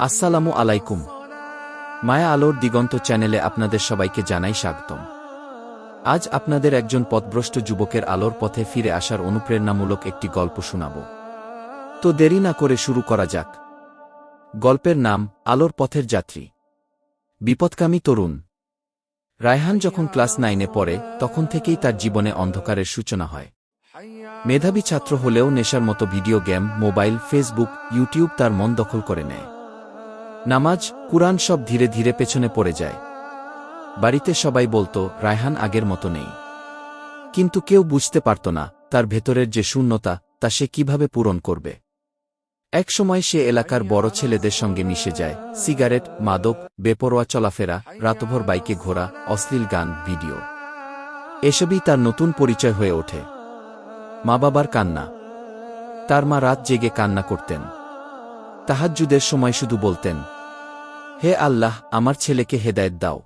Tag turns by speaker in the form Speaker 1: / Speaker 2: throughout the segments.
Speaker 1: আসসালামু আলাইকুম। মায়া আলোর দিগন্ত চ্যানেলে আপনাদের সবাইকে জানাই স্বাগতম। আজ আপনাদের একজন পথভ্রষ্ট যুবকের আলোর পথে ফিরে আসার অনুপ্রেরণামূলক একটি গল্প শোনাব। তো দেরি না করে শুরু করা যাক। গল্পের নাম, আলোর পথের যাত্রী। বিপদকামী তরুণ। রায়হান যখন ক্লাস নাইনে পড়ে, তখন থেকেই তার জীবনে অন্ধকারের সূচনা হয়। মেধাবী ছাত্র হলেও নেশার মতো video game, mobile, Facebook, YouTube তার মন দখল করে নেয়। নামাজ কুরআন সব ধীরে ধীরে পেছনে পড়ে যায়। বাড়িতে সবাই বলতো, রায়হান আগের মতো নেই। কিন্তু কেউ বুঝতে পারত না, তার ভেতরের যে শূন্যতা, তা সে কীভাবে পূরণ করবে। একসময় সে এলাকার বড় ছেলেদের সঙ্গে মিশে যায়, সিগারেট, মাদক, বেপরোয়া চলাফেরা, রাতভর বাইকে ঘোরা, অশ্লীল গান, ভিডিও। এসবই তার নতুন পরিচয় হয়ে ওঠে। মা বাবার কান্না। তার মা রাত জেগে কান্না করতেন। তাহাজ্জুদের সময় শুধু বলতেন হে আল্লাহ, আমার ছেলেকে হেদায়েত দাও।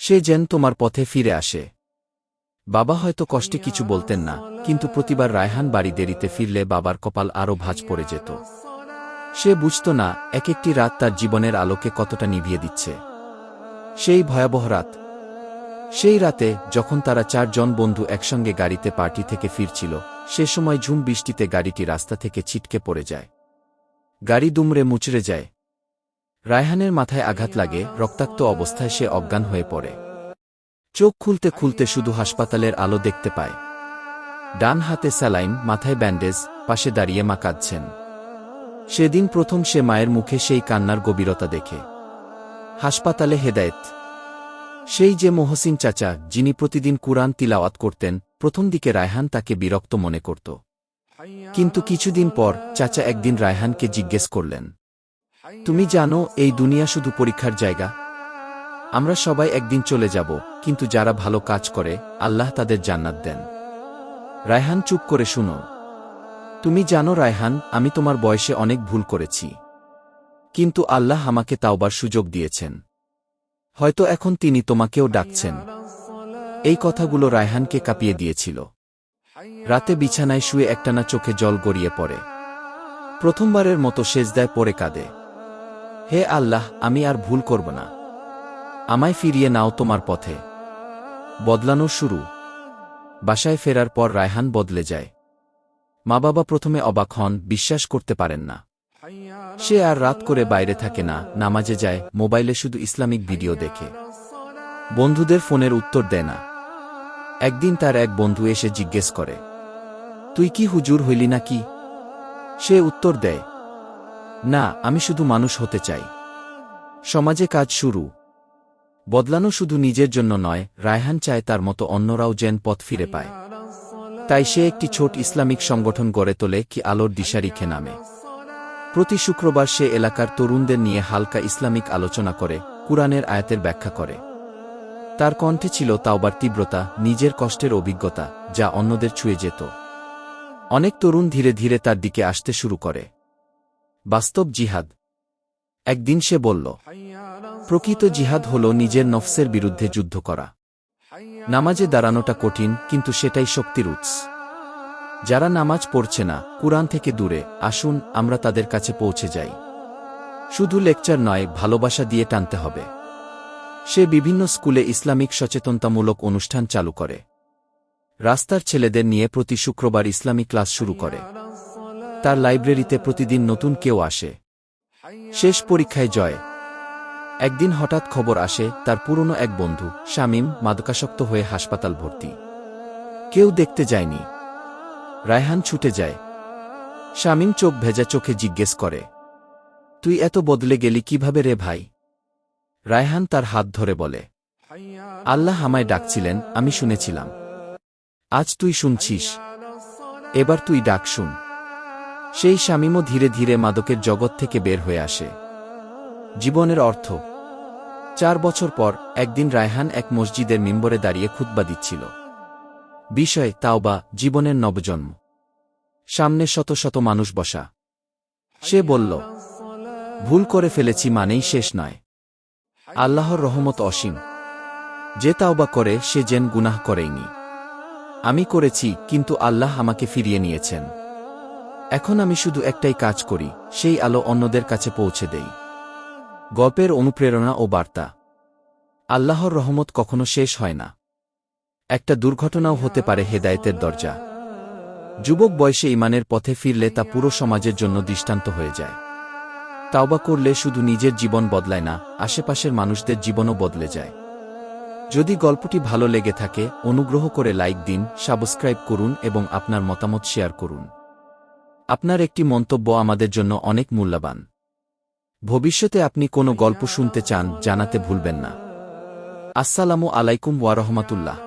Speaker 1: সে যেন তোমার পথে ফিরে আসে। বাবা হয়তো কষ্টে কিছু বলতেন না, কিন্তু প্রতিবার রায়হান বাড়ি দেরিতে ফিরলে বাবার কপাল আরও ভাঁজ পড়ে যেত। সে বুঝত না এক একটি রাত তার জীবনের আলোকে কতটা নিভিয়ে দিচ্ছে। সেই ভয়াবহ রাত। সেই রাতে, যখন তারা চারজন বন্ধু একসঙ্গে গাড়িতে পার্টি থেকে ফিরছিল, সে সময় ঝুম বৃষ্টিতে গাড়িটি রাস্তা থেকে ছিটকে পড়ে যায়। গাড়ি দুমড়ে মুচড়ে যায়। রায়হানের মাথায় আঘাত লাগে, রক্তাক্ত অবস্থায় সে অজ্ঞান হয়ে পড়ে। চোখ খুলতে খুলতে শুধু হাসপাতালের আলো দেখতে পায়। ডান হাতে স্যালাইন, মাথায় ব্যান্ডেজ, পাশে দাঁড়িয়ে মা কাঁদছেন। সেদিন প্রথম সে মায়ের মুখে সেই কান্নার গভীরতা দেখে। হাসপাতালে হেদায়েত। সেই যে মোহসিন চাচা, যিনি প্রতিদিন কুরআন তিলাওয়াত করতেন, প্রথম দিকে রায়হান তাকে বিরক্ত মনে করত। কিন্তু কিছুদিন পর চাচা একদিন রায়হানকে জিজ্ঞেস করলেন তুমি জানো, এই দুনিয়া শুধু পরীক্ষার জায়গা। আমরা সবাই একদিন চলে যাব, কিন্তু যারা ভালো কাজ করে, আল্লাহ তাদের জান্নাত দেন। রায়হান, চুপ করে শুনো। তুমি জানো, রায়হান, আমি তোমার বয়সে অনেক ভুল করেছি। কিন্তু আল্লাহ আমাকে তাওবার সুযোগ দিয়েছেন। হয়তো এখন তিনি তোমাকেও ডাকছেন। এই কথাগুলো রায়হানকে কাঁপিয়ে দিয়েছিল। রাতে বিছানায় শুয়ে একটানা চোখে জল গড়িয়ে পড়ে। প্রথমবারের মতো সেজদায় পড়ে কাঁদে। হে আল্লাহ, আমি আর ভুল করব না। আমায় ফিরিয়ে নাও তোমার পথে। বদলানো শুরু। বাসায় ফেরার পর রায়হান বদলে যায়। মা বাবা প্রথমে অবাক হন, বিশ্বাস করতে পারেন না। সে আর রাত করে বাইরে থাকে না, নামাজে যায়, মোবাইলে শুধু ইসলামিক ভিডিও দেখে। বন্ধুদের ফোনের উত্তর দেয় না। একদিন তার এক বন্ধু এসে জিজ্ঞেস করে, তুই কি হুজুর হইলি নাকি? সে উত্তর দেয় না, আমি শুধু মানুষ হতে চাই। সমাজে কাজ শুরু। বদলানো শুধু নিজের জন্য নয়, রায়হান চায় তার মতো অন্যরাও যেন পথ ফিরে পায়। তাই সে একটি ছোট ইসলামিক সংগঠন গড়ে তোলে কি আলোর দিশারিখে নামে। প্রতি শুক্রবার সে এলাকার তরুণদের নিয়ে হালকা ইসলামিক আলোচনা করে, কুরআনের আয়াতের ব্যাখ্যা করে। তার কণ্ঠে ছিল তাওবার তীব্রতা, নিজের কষ্টের অভিজ্ঞতা, যা অন্যদের ছুঁয়ে যেত। অনেক তরুণ ধীরে ধীরে তার দিকে আসতে শুরু করে। বাস্তব জিহাদ। একদিন সে বলল, প্রকৃত জিহাদ হল নিজের নফসের বিরুদ্ধে যুদ্ধ করা। নামাজে দাঁড়ানোটা কঠিন, কিন্তু সেটাই শক্তির উৎস। যারা নামাজ পড়ছে না, কুরআন থেকে দূরে, আসুন, আমরা তাদের কাছে পৌঁছে যাই। শুধু লেকচার নয়, ভালোবাসা দিয়ে টানতে হবে। সে বিভিন্ন স্কুলে ইসলামিক সচেতনতামূলক অনুষ্ঠান চালু করে। রাস্তার ছেলেদের নিয়ে প্রতি শুক্রবার ইসলামিক ক্লাস শুরু করে। তার লাইব্রেরিতে প্রতিদিন নতুন কেউ আসে। শেষ পরীক্ষায় জয়। একদিন হঠাৎ খবর আসে, তার পুরনো এক বন্ধু, শামীম, মাদকাসক্ত হয়ে হাসপাতাল ভর্তি। কেউ দেখতে যায়নি। রায়হান ছুটে যায়। শামীম চোখ ভেজা চোখে জিজ্ঞেস করে, তুই এত বদলে গেলি কীভাবে রে ভাই? রায়হান তার হাত ধরে বলে, আল্লাহ আমায় ডাকছিলেন, আমি শুনেছিলাম। আজ তুই শুনছিস। এবার তুই ডাক শুন। সেই শামীমও ধীরে ধীরে মাদকের জগৎ থেকে বের হয়ে আসে। জীবনের অর্থ, চার বছর পর একদিন রায়হান এক মসজিদের মিম্বরে দাঁড়িয়ে খুতবা দিচ্ছিল। বিষয়, তাওবা, জীবনের নবজন্ম। সামনে শত শত মানুষ বসা। সে বলল, ভুল করে ফেলেছি মানেই শেষ নয়। আল্লাহর রহমত অসীম। যে তাওবা করে, সে যেন গুনাহ করেইনি। আমি করেছি, কিন্তু আল্লাহ আমাকে ফিরিয়ে নিয়েছেন। এখন আমি শুধু একটাই কাজ করি, সেই আলো অন্যদের কাছে পৌঁছে দেই। গল্পের অনুপ্রেরণা ও বার্তা। আল্লাহর রহমত কখনো শেষ হয় না। একটা দুর্ঘটনাও হতে পারে হেদায়েতের দরজা। যুবক বয়সে ইমানের পথে ফিরলে তা পুরো সমাজের জন্য দৃষ্টান্ত হয়ে যায়। তাওবা করলে শুধু নিজের জীবন বদলায় না, আশেপাশের মানুষদের জীবনও বদলে যায়। যদি গল্পটি ভালো লেগে থাকে, অনুগ্রহ করে লাইক দিন, সাবস্ক্রাইব করুন এবং আপনার মতামত শেয়ার করুন। আপনার একটি মন্তব্য আমাদের জন্য অনেক মূল্যবান। ভবিষ্যতে আপনি কোনো গল্প শুনতে চান, জানাতে ভুলবেন না। আসসালামু আলাইকুম ওয়ারহমাতুল্লাহ